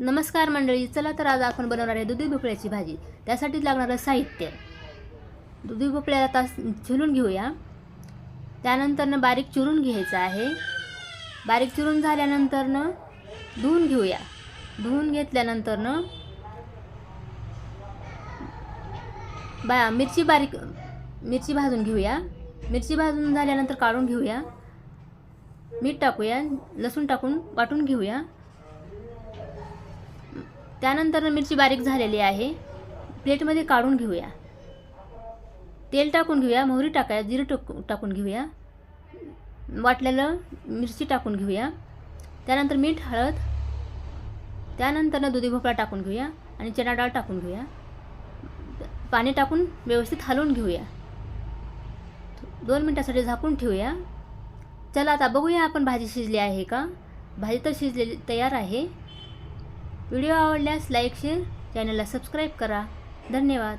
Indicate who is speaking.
Speaker 1: नमस्कार मंडळी चला तर आज आपण बनवणार आहे दुधी भोपळ्याची भाजी. त्यासाठी लागणारं साहित्य. दुधी भोपळ्याला आता झुलून घेऊया. त्यानंतरनं बारीक चिरून घ्यायचं आहे. बारीक चिरून झाल्यानंतरनं धुवून घेऊया. धुवून घेतल्यानंतरनं बा मिरची बारीक मिरची भाजून घेऊया. मिरची भाजून झाल्यानंतर काढून घेऊया. मीठ टाकूया लसूण टाकून वाटून घेऊया. त्यानंतर मिरची बारीक झालेली आहे. प्लेटमध्ये काढून घेऊया. तेल टाकून घेऊया. मोहरी टाकाया जिरं टाकू टाकून घेऊया. वाटलेलं मिरची टाकून घेऊया. त्यानंतर मीठ हळद. त्यानंतरनं दुधी भोपळा टाकून घेऊया आणि चणा डाळ टाकून घेऊया. पाणी टाकून व्यवस्थित हलवून घेऊया. दोन मिनटासाठी झाकून ठेवूया. चला आता बघूया आपण भाजी शिजली आहे का? भाजी तर शिजलेली तयार आहे. व्हिडिओ आवडल्यास लाईक शेअर चॅनलला सबस्क्राईब करा. धन्यवाद.